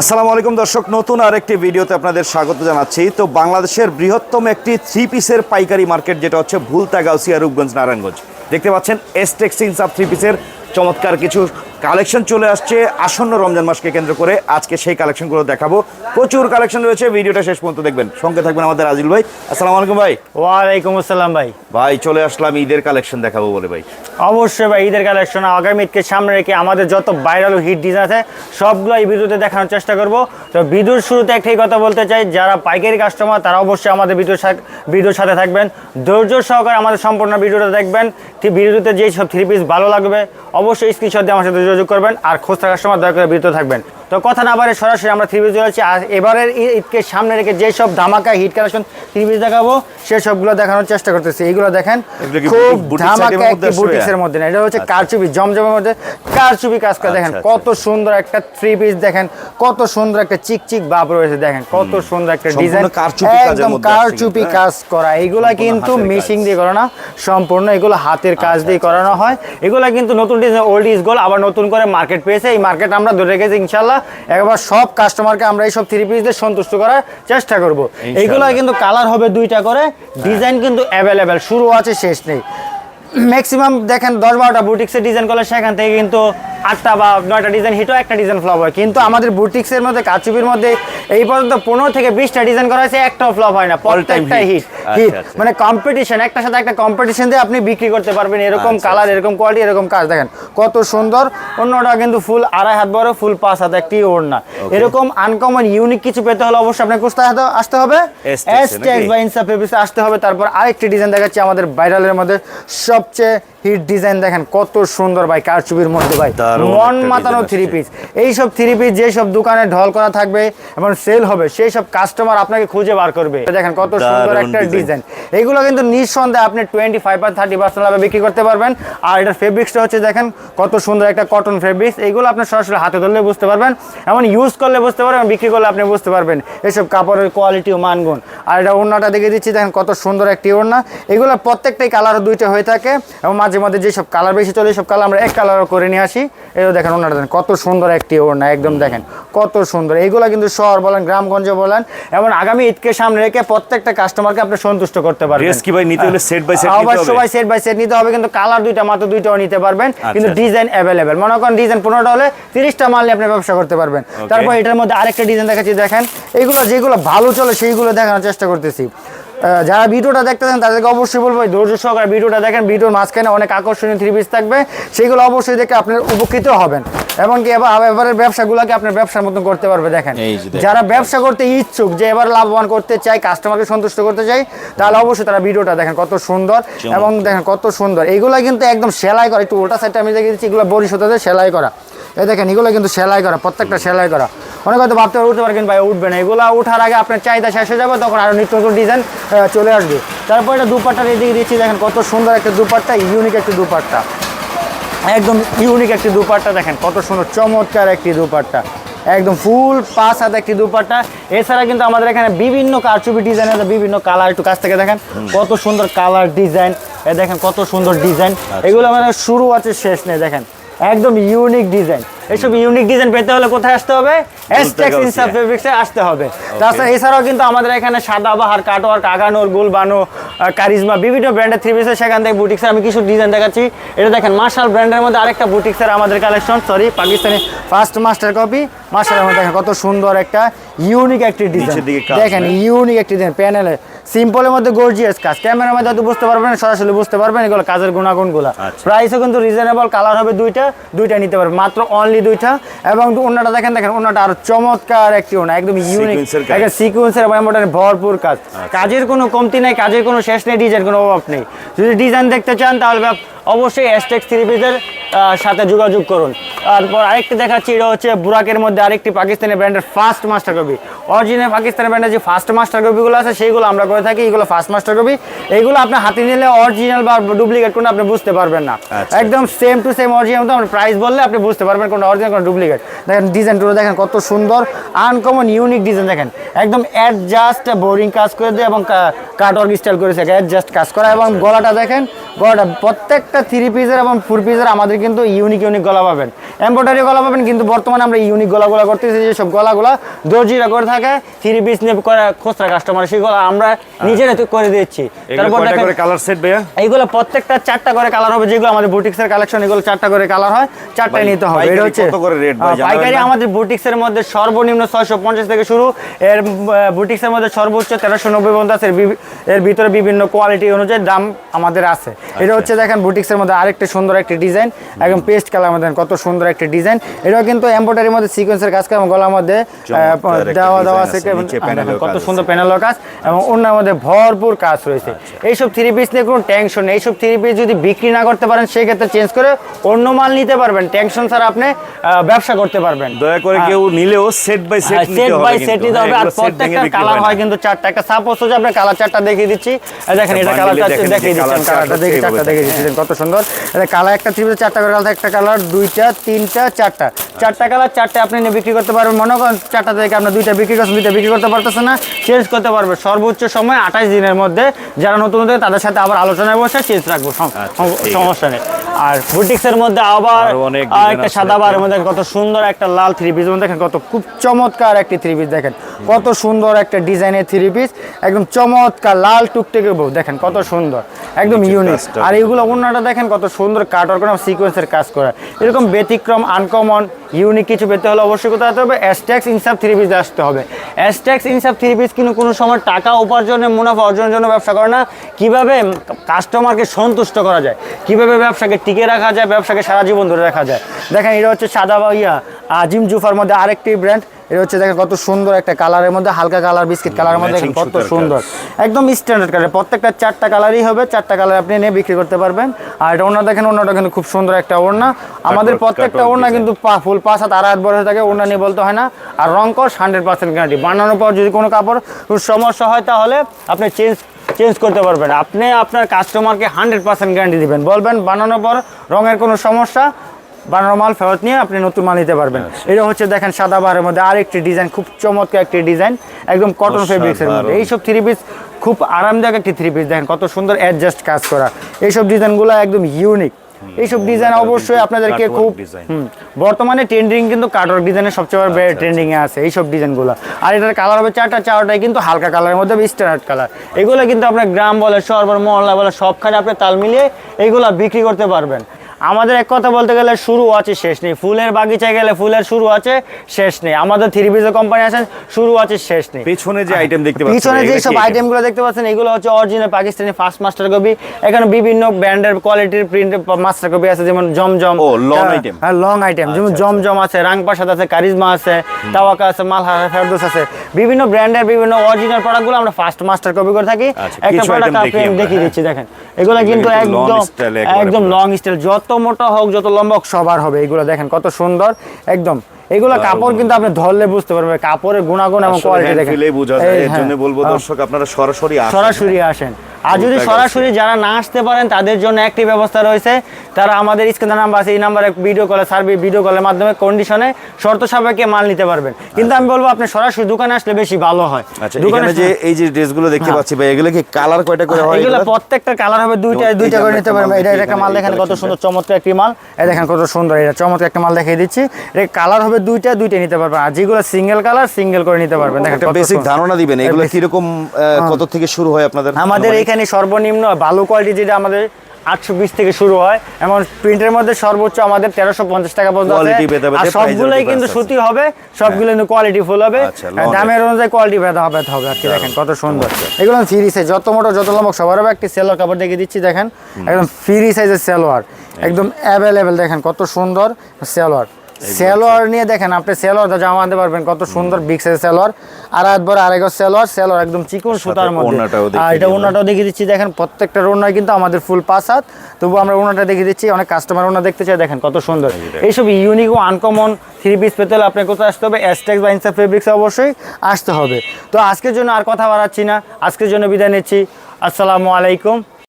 আসসালামু আলাইকুম দর্শক, নতুন আর একটি ভিডিওতে আপনাদের স্বাগত জানাচ্ছি। তো বাংলাদেশের বৃহত্তম একটি থ্রি পিসের পাইকারি মার্কেট যেটা হচ্ছে ভুলতা গাউসিয়া রূপগঞ্জ নারায়ণগঞ্জ দেখতে পাচ্ছেন এসটেক্স অফ থ্রি পিসের চমৎকার কিছু কালেকশন চলে আসছে আসন্ন রমজান মাসকে কেন্দ্র করে। আজকে সেই কালেকশনগুলো দেখাবো। প্রচুর কালেকশন রয়েছে ভিডিওটা শেষ পর্যন্ত দেখবেন। সঙ্গে থাকবেন আমাদের আজিল ভাই। আসসালামু আলাইকুম ভাই। ওয়ালাইকুম আসসালাম ভাই। ভাই চলে আসলাম ঈদের কালেকশন দেখাবো বলে ভাই। অবশ্যই ভাই ঈদের কালেকশন আগামী ঈদকে সামনে রেখে আমাদের যত ভাইরাল হিট ডিজাইন আছে সবগুলো এই ভিডিওতে দেখানোর চেষ্টা করব। তো ভিডিওর শুরুতে একটাই কথা বলতে চাই যারা পাইকারি কাস্টমার তারা অবশ্যই আমাদের ভিডিওর সা- ভিডিওর সাথে থাকবেন। ধৈর্য সহকারে আমাদের সম্পূর্ণ ভিডিওটা দেখবেন। ভিডিওতে যেই সব থ্রি পিস ভালো লাগবে অবশ্যই স্ক্রিনশট দিয়ে আমার সাথে যোগাযোগ করবেন আর খোঁজ থাকার সময় দয়া করে বিরত থাকবেন। তো কথা না বারে সরাসরি আমরা থ্রি পিস চলেছি আর এবারের ঈদকে সামনে রেখে যেসব ধামাকা হিট কালেকশন থ্রি পিস দেখাবো সেই সবগুলো দেখানোর চেষ্টা করতেছি। এইগুলো দেখেন খুব ধামাকা একটি বুটিক্সের মধ্যে না এটা হচ্ছে কারচুপি জমজমের মধ্যে। কারচুপি কাজ করে দেখেন আচ্ছা, কত সুন্দর একটা থ্রি পিস দেখেন কত সুন্দর একটা চিকচিক ভাব রয়েছে দেখেন কত সুন্দর একটা সম্পূর্ণ ডিজাইন একদম কারচুপি কাজ করা এগুলা কিন্তু মেশিন দিয়ে করা না সম্পূর্ণ এগুলো হাতের কাজ দিয়ে করানো হয়। এগুলা কিন্তু নতুন ডিজাইন ওল্ড ইজ গোল আবার নতুন করে মার্কেট পেয়েছে। এই মার্কেট আমরা ধরে রেখেছি ইনশাল্লাহ একবার সব কাস্টমারকে আমরা এই সব থ্রি পিস দিয়ে সন্তুষ্ট করার চেষ্টা করব। এইগুলো কিন্তু কালার হবে দুইটা করে ডিজাইন কিন্তু অ্যাভেলেবেল শুরু আছে শেষ নেই। ম্যাক্সিমাম দেখেন দশ বারোটা বুটিক্সের ডিজাইন করলে সেখান থেকে কিন্তু আটটা বা নয়টা ডিজাইন হিটও একটা ডিজাইন ফ্লপ হয়। কিন্তু আমাদের বুটিক্সের মধ্যে কাচুপির মধ্যে এই পর্যন্ত পনেরো থেকে বিশটা ডিজাইন করা হয়েছে একটাও ফ্লপ হয় না। প্রত্যেকটা হিট আচ্ছা, হিট আচ্ছা। মানে কম্পিটিশন একটার সাথে একটা কম্পিটিশন দিয়ে আপনি বিক্রি করতে পারবেন এরকম আচ্ছা, কালার এরকম কোয়ালিটি এরকম কাজ। দেখেন কত সুন্দর অন্যটা কিন্তু ফুল আড়াই হাত বড় ফুল পাঁচ হাত একটি ওড়না। এরকম আনকমন ইউনিক কিছু পেতে হলে অবশ্যই আপনাকে কোথায় হাতে- আসতে হবে। এস টেক্স? বা ইনসাফ পেপিসে আসতে হবে। তারপর আরেকটি ডিজাইন দেখাচ্ছি আমাদের ভাইরালের মধ্যে। সবচেয়ে হিট ডিজাইন দেখেন কত সুন্দর ভাই কারচুপির মধ্যে ভাই। মন মাতানো থ্রি পিস এই সব থ্রি পিস যে সব দোকানে ঢল করা থাকবে এবং সেল হবে সেই সব কাস্টমার আপনাকে খুঁজে বার করবে। দেখেন কত সুন্দর একটা ডিজাইন এইগুলো কিন্তু নিঃসন্দেহে আপনি টোয়েন্টি ফাইভ আর থার্টি পার্সেন্ট লাভে বিক্রি করতে পারবেন। আর এটার ফেব্রিক্সটা হচ্ছে দেখেন কত সুন্দর একটা কটন ফেব্রিক্স এইগুলো আপনি সরাসরি হাতে ধরলে বুঝতে পারবেন। এমন ইউজ করলে বুঝতে পারবেন বিক্রি করলে আপনি বুঝতে পারবেন। এইসব কাপড়ের কোয়ালিটি ও মানগুণ। আর এটা ওড়নাটা দেখে দিচ্ছি দেখেন কত সুন্দর একটি ওড়না। এগুলো প্রত্যেকটাই কালার দুইটা হয়ে থাকে। এবং মাঝে মাঝে যেসব কালার বেশি চলে সব কালার আমরা এক কালারও করে নিয়ে আসি। এও দেখেন ওড়নাটা দেখেন কত সুন্দর একটি ওড়না একদম দেখেন কত সুন্দর। এইগুলো কিন্তু শহর বলেন গ্রামগঞ্জে বলেন এবং আগামী ঈদকে সামনে রেখে প্রত্যেকটা কাস্টমারকে আপনি সন্তুষ্ট করতে পারবেন। ড্রেস কি ভাই নিতে হলে সেট বাই সেট অবশ্যই ভাই সেট বাই সেট নিতে হবে কিন্তু কালার দুইটা মাত্র দুইটাও নিতে পারবেন কিন্তু আচ্ছা। ডিজাইন অ্যাভেলেবেল মনে করেন ডিজাইন পনেরোটা হলে তিরিশটা মাল নিয়ে আপনি ব্যবসা করতে পারবেন। তারপর এটার মধ্যে আরেকটা ডিজাইন দেখাচ্ছি দেখেন এইগুলো যেগুলো ভালো চলে সেইগুলো দেখানোর চেষ্টা করতেছি। যারা ভিডিওটা দেখতেছেন তাদেরকে অবশ্যই বলব ধৈর্য সহকারে ভিডিওটা দেখেন। ভিডিওর মাঝখানে অনেক আকর্ষণীয় থ্রি পিস থাকবে। সেগুলো অবশ্যই দেখে আপনি উপকৃত হবেন। এবং কি এবার এবারের ব্যবসাগুলোকে আপনার ব্যবসার মতন করতে পারবে দেখেন। যারা ব্যবসা করতে ইচ্ছুক যে এবার লাভবান করতে চাই কাস্টমারকে সন্তুষ্ট করতে চাই তাহলে অবশ্যই তারা ভিডিওটা দেখেন কত সুন্দর এবং দেখেন কত সুন্দর। এগুলো কিন্তু একদম সেলাই করা একটু ওটা সাইডটা আমি দেখে দিচ্ছি এগুলো বড়ি সুতাতে সেলাই করা। এই দেখেন এগুলো কিন্তু সেলাই করা প্রত্যেকটা সেলাই করা। অনেক হয়তো ভাবতে পারে উঠতে পারে কিন্তু ভাই উঠবে না। এগুলো উঠার আগে আপনার চাহিদা শেষ হয়ে যাবে তখন আরও নিত্য নতুন ডিজাইন চলে আসবে। তারপর এটা দুপাট্টার এদিকে দিচ্ছি দেখেন কত সুন্দর একটা দুপাট্টা ইউনিক একটা দুপাট্টা। একদম ইউনিক একটি দুপাট্টা দেখেন কত সুন্দর চমৎকার একটি দুপাট্টা। একদম ফুল পাঁচ হাত একটি দুপাট্টা। এছাড়া কিন্তু আমাদের এখানে বিভিন্ন কারচুপি ডিজাইন আছে বিভিন্ন কালার একটু কাছ থেকে দেখেন। কত সুন্দর কালার ডিজাইন এ দেখেন কত সুন্দর ডিজাইন এগুলো মানে শুরু আছে শেষ নেই দেখেন। একদম ইউনিক ডিজাইন এইসব ইউনিক ডিজাইন পেতে হলে কোথায় আসতে হবে? এসটেক্স। ইনসাফ ফেব্রিক্সে আসতে হবে। তাছাড়া এছাড়াও কিন্তু আমাদের এখানে সাদাবাহার কাটোয়ার কাগানোর গুলবানো কারিজমা বিভিন্ন ব্র্যান্ডের থ্রি পিসের সেখান থেকে বুটিক্সের আমি কিছু ডিজাইন দেখাচ্ছি। এটা দেখেন মার্শাল ব্র্যান্ডের মধ্যে আরেকটা বুটিক্সের আমাদের collection sorry Pakistani first master copy মার্শালের মধ্যে দেখেন কত সুন্দর একটা ইউনিক একটি ডিজাইন দেখেন ইউনিক একটি ডিজাইন প্যানেলে সিম্পলের মধ্যে গর্জিয়াস কাজ। ক্যামেরার মধ্যে হয়তো বুঝতে পারবেন সরাসরি বুঝতে পারবেন এগুলো কাজের গুণাগুণগুলো। আচ্ছা। প্রাইসও কিন্তু রিজনেবল কালার হবে দুইটা দুইটা নিতে পারবেন। মাত্র অনলি দুইটা। এবং ওনাটা দেখেন দেখেন ওনাটা আরও চমৎকার একটি ওনা একদম ইউনিক। একটা সিকুয়েন্সের এবং ভরপুর কাজ। কাজের কোনো কমতি নাই কাজের কোনো শেষ নেই ডিজাইন কোনো অভাব নেই। যদি ডিজাইন দেখতে চান তাহলে অবশ্যই এসটেক্স থ্রি পিসের সাথে যোগাযোগ করুন। তারপর আরেকটি দেখাচ্ছি এটা হচ্ছে বুরাকের মধ্যে আরেকটি পাকিস্তানি ব্র্যান্ডের first master copy original Pakistani ব্র্যান্ডের যে ফার্স্ট মাস্টার কপিগুলো আছে সেইগুলো আমরা করে থাকি এগুলো ফার্স্ট মাস্টার কপি এইগুলো আপনি হাতে নিলে অরিজিনাল বা ডুপ্লিকেট কোনো আপনি বুঝতে পারবেন না। আচ্ছা। একদম সেম টু সেম অরিজিনাল তো প্রাইস বললে আপনি বুঝতে পারবেন কোনো অরিজিনাল কোনো ডুপ্লিকেট দেখেন ডিজাইনগুলো দেখেন কত সুন্দর আনকমন ইউনিক ডিজাইন দেখেন। একদম অ্যাডজাস্ট বোরিং কাজ করে দিয়ে এবং কাটওয়ার্ক স্টাইল করেছে অ্যাডজাস্ট কাজ করা। এবং গলাটা দেখেন গলাটা প্রত্যেকটা থ্রি পিসের এবং ফোর পিসের আমাদের কিন্তু ইউনিক ইউনিক গলা পাবেন। এম্ব্রয়ডারি গলা পাবেন কিন্তু বর্তমানে আমরা ইউনিক গলাগুলা করতেছি যেসব গলাগুলা দর্জিরা করে থাকে থ্রি পিস নিয়ে করে খুচরা কাস্টমার সেই গলা আমরা নিজেরা করে দিচ্ছি। তারপর দেখেন কালার সেট ভাইয়া? এইগুলো প্রত্যেকটা চারটা করে কালার হবে যেগুলো আমাদের বুটিক্সের কালেকশন এগুলো চারটা করে কালার হয় চারটাই নিতে হবে। এটা হচ্ছে কত করে rate ভাই পাইকারি আমাদের বুটিক্সের মধ্যে সর্বনিম্ন ছয়শো পঞ্চাশ থেকে শুরু এর বুটিক্সের মধ্যে সর্বোচ্চ তেরোশো নব্বই পর্যন্ত আছে এর ভিতরে বিভিন্ন কোয়ালিটি অনুযায়ী দাম আমাদের আছে। আচ্ছা। এটা হচ্ছে দেখেন বুটিক্সের মধ্যে আরেকটা সুন্দর একটি ডিজাইন একদম পেস্ট কালার মধ্যে কত সুন্দর একটি ডিজাইন। এটাও কিন্তু এম্ব্রয়ডারির মধ্যে সিকোয়েন্সের কাজ করে গলার মধ্যে দেওয়া দেওয়া আছে কত সুন্দর প্যানেলের কাজ এবং অন্যের মধ্যে ভরপুর কাজ রয়েছে। আচ্ছা। এইসব থ্রি পিস নিয়ে কোনো টেনশন নেই। এইসব থ্রি পিস যদি বিক্রি না করতে পারেন সেক্ষেত্রে চেঞ্জ করে অন্য মাল নিতে পারবেন। টেনশন ছাড়া আপনি ব্যবসা করতে পারবেন। দয়া করে কেউ নিলেও set by set set by set নিতে হ্যাঁ, হবে। আর প্রত্যেকটা কালার হয় হয় কিন্তু চারটা। একটা সাপোজ হচ্ছে আপনার কালার চারটা দেখিয়ে দিচ্ছি। এই দেখেন এটা কালার চারটা দেখিয়ে দিচ্ছি। কালারটা দেখি চারটা দেখিয়ে। দিচ্ছি। কত সুন্দর। এটা কালার একটা ত্রিভুজে চারটা করে কালার একটা কালার দুইটা তিনটা চারটা। চারটা কালার চারটে আপনি নিয়ে বিক্রি করতে পারবেন। মনে করেন চারটা থেকে আপনার দুইটা বিক্রি করছেন দুইটা বিক্রি করতে পারতেছে না চেঞ্জ করতে পারবে। সর্বোচ্চ সময় আঠাশ দিনের মধ্যে যারা নতুন নতুন তাদের সাথে আবার আলোচনায় বসে চেঞ্জ রাখব। আচ্ছা। সমস্যা নেই। আর বুটিক্সের মধ্যে আবার একটা সাদা বারের মধ্যে কত সুন্দর একটা লাল থ্রি পিস দেখেন কত খুব চমৎকার একটি থ্রি পিস দেখেন। কত সুন্দর একটা ডিজাইনের থ্রি পিস একদম চমৎকার লাল টুকটেকে বউ। দেখেন কত সুন্দর। একদম ইউনিক আর এইগুলো অন্যটা দেখেন কত সুন্দর কাটার কোনো সিকোয়েন্সের কাজ করা। এরকম ব্যতিক্রম আনকমন ইউনিক কিছু পেতে হলে অবশ্যই কোথায় আসতে হবে? অ্যাস্ট্যাক্স ইনসাফ থ্রি পিস আসতে হবে। অ্যাস্ট্যাক্স ইনসাফ থ্রি পিস কিন্তু কোনো সময় টাকা উপার্জনের মুনাফা অর্জনের জন্য ব্যবসা করে না। কীভাবে কাস্টমারকে সন্তুষ্ট করা যায়? কীভাবে ব্যবসাকে টিকে রাখা যায়? ব্যবসাকে সারা জীবন ধরে রাখা যায়? দেখেন এটা হচ্ছে সাদা বা ইয়া আজিম জুফার মধ্যে আরেকটি ব্র্যান্ড এটা হচ্ছে দেখেন কত সুন্দর একটা কালারের মধ্যে হালকা কালার বিস্কিট কালারের মধ্যে দেখেন কত সুন্দর। একদম স্ট্যান্ডার্ড কালার প্রত্যেকটা চারটা কালারই হবে চারটা কালার আপনি নিয়ে বিক্রি করতে পারবেন। আর এটা ওড়না দেখেন ওড়নাটা কিন্তু খুব সুন্দর একটা ওড়না। আমাদের প্রত্যেকটা ওড়না কিন্তু ফুল পাঁচ হাত আড়াই হাত বড় হয়ে থাকে ওড়না নিয়ে বলতে হয় না। আর রং কর হান্ড্রেড পার্সেন্ট গ্যারান্টি বানানোর পর যদি কোনো কাপড় সমস্যা হয় তাহলে আপনি চেঞ্জ চেঞ্জ করতে পারবেন। আপনি আপনার কাস্টমারকে হান্ড্রেড পার্সেন্ট গ্যারান্টি দেবেন। বলবেন বানানোর পর রঙের কোনো সমস্যা বানানো মাল ফেরত নিয়ে আপনি নতুন মাল নিতে পারবেন। আচ্ছা। এটা হচ্ছে দেখেন সাদা বারের মধ্যে আরেকটি ডিজাইন খুব চমৎকার একটি ডিজাইন একদম কটন ফেব্রিক্সের মধ্যে। এইসব থ্রি পিস খুব আরামদায়ক একটি থ্রি পিস দেখেন কত সুন্দর অ্যাডজাস্ট কাজ করা। এইসব ডিজাইনগুলো একদম ইউনিক এইসব ডিজাইন অবশ্যই আপনাদেরকে খুব বর্তমানে ট্রেন্ডিং কিন্তু কাটওয়ার্ক ডিজাইনের সবচেয়ে বড় আচ্ছা, ট্রেন্ডিং এ আছে এইসব ডিজাইনগুলো। আর এটার কালার হবে চারটা চারটাই কিন্তু হালকা কালারের মধ্যে স্ট্যান্ডার্ড কালার এগুলো কিন্তু আপনার গ্রাম বলে শহর বলে মহল্লা বলে সবখানে আপনি তাল মিলিয়ে এইগুলো বিক্রি করতে পারবেন। আমাদের এক কথা বলতে গেলে শুরু আছে শেষ নেই। ফুলের বাগিচায় গেলে ফুলের শুরু আছে শেষ নেই। আমাদের থ্রি পিসের কোম্পানি আছেন শুরু আছে শেষ নেই। পেছনে যে আইটেম দেখতে পাচ্ছেন পিছনে যে সব? আইটেমগুলো দেখতে পাচ্ছেন এগুলো হচ্ছে original Pakistani first master copy. এখানে বিভিন্ন ব্র্যান্ডের কোয়ালিটির প্রিন্ট মাস্টার কপি আছে যেমন জমজম ও, হ্যাঁ, item। হ্যাঁ লং আইটেম যেমন আচ্ছা, জমজম আছে রাংপাশাদ আছে কারিজমা আছে তাওয়াকা আছে মালহা ফেরদোস আছে। বিভিন্ন ব্র্যান্ডের বিভিন্ন অরিজিনাল প্রোডাক্টগুলো আমরা ফার্স্ট মাস্টার কপি করে থাকি। আচ্ছা, একটা প্রোডাক্ট আপনি দেখিয়ে হ্যাঁ। দিচ্ছি দেখেন। এগুলো কিন্তু একদম একদম লং স্টাইল যত মোটা হোক যত লম্বা হোক সবার হবে। এগুলো দেখেন কত সুন্দর। একদম। এগুলো কাপড় কিন্তু আপনি ধরলে বুঝতে পারবেন। কাপড়ের গুণাগুণ এবং কোয়ালিটি দেখেন। এই বোঝা যায়। এর হ্যাঁ, জন্য বলব। দর্শক আপনারা সরাসরি আসেন। সরাসরি আসেন। আর যদি সরাসরি যারা না আসতে পারেন তাদের জন্য একটি ব্যবস্থা রয়েছে। তারা আমাদের স্ক্রিনে নাম্বার আছে এই নাম্বারে ভিডিও কলে সার্ভি ভিডিও কলের মাধ্যমে কন্ডিশনে শর্ত সাপেক্ষে মাল নিতে পারবেন। কিন্তু আমি বলব আপনি সরাসরি দোকানে আসলে বেশি ভালো হয়। আচ্ছা দোকানে যে এই যে ড্রেসগুলো দেখতে হ্যাঁ। পাচ্ছি ভাই এগুলো কি কালার কয়টা করে হয় এগুলো? প্রত্যেকটা কালার হবে দুইটা দুইটা করে নিতে পারবেন। এটা একটা মাল দেখেন কত সুন্দর চমৎকার একটি মাল। এই দেখেন কত সুন্দর এটা চমৎকার একটা মাল দেখিয়ে দিচ্ছি। এটা কালার হবে দুইটা দুইটা নিতে পারবেন। আর যেগুলো সিঙ্গেল কালার সিঙ্গেল করে নিতে পারবেন। দেখেন একটা বেসিক ধারণা দিবেন এগুলো basic- কীরকম কত থেকে শুরু হয় আপনাদের আমাদের? এখানে সর্বনিম্ন ভালো কোয়ালিটি যেটা আমাদের আটশো বিশ থেকে শুরু হয় এমন প্রিন্টের মধ্যে সর্বোচ্চ আমাদের তেরোশো পঞ্চাশ টাকা পর্যন্ত আর সবগুলোই কিন্তু সুতি হবে সবগুলো কিন্তু কোয়ালিটি ফুল হবে। আচ্ছা, দামের অনুযায়ী কোয়ালিটি ভেদা হবে হবে। আর কি দেখেন কত সুন্দর। এগুলো ফ্রি সাইজ যত মোটো যত লম্বা সবার হবে একটি সেলোয়ার কাপড় দেখে দিচ্ছি দেখেন। একদম ফ্রি সাইজের সেলোয়ার একদম। অ্যাভেলেবেল দেখেন কত সুন্দর সেলোয়ার সেলোয়ার নিয়ে দেখেন আপনি সেলোয়ার জামা আনতে পারবেন কত সুন্দর বিগ সাইজের সেলোয়ার। আর হাত বড় গজ সেলোয়ার সেলোয়ার একদম চিকন সুতার মধ্যে। আর এটা। ওনাটাও দেখিয়ে দিচ্ছি দেখেন প্রত্যেকটা ওনায় কিন্তু আমাদের ফুল পাঁচ হাত। তবু আমরা ওনাটা দেখিয়ে দিচ্ছি অনেক কাস্টমার ওনা দেখতে চাই দেখেন কত সুন্দর। এইসব ইউনিক ও আনকমন থ্রি পিস পেতে হলে আপনাকে কোথায় আসতে হবে? অ্যাস্টেক্স বা ইনসা ফেব্রিক্স অবশ্যই আসতে হবে। তো আজকের জন্য আর কথা বাড়াচ্ছি না। আজকের জন্য বিদায় নিচ্ছি। আসসালামু আলাইকুম।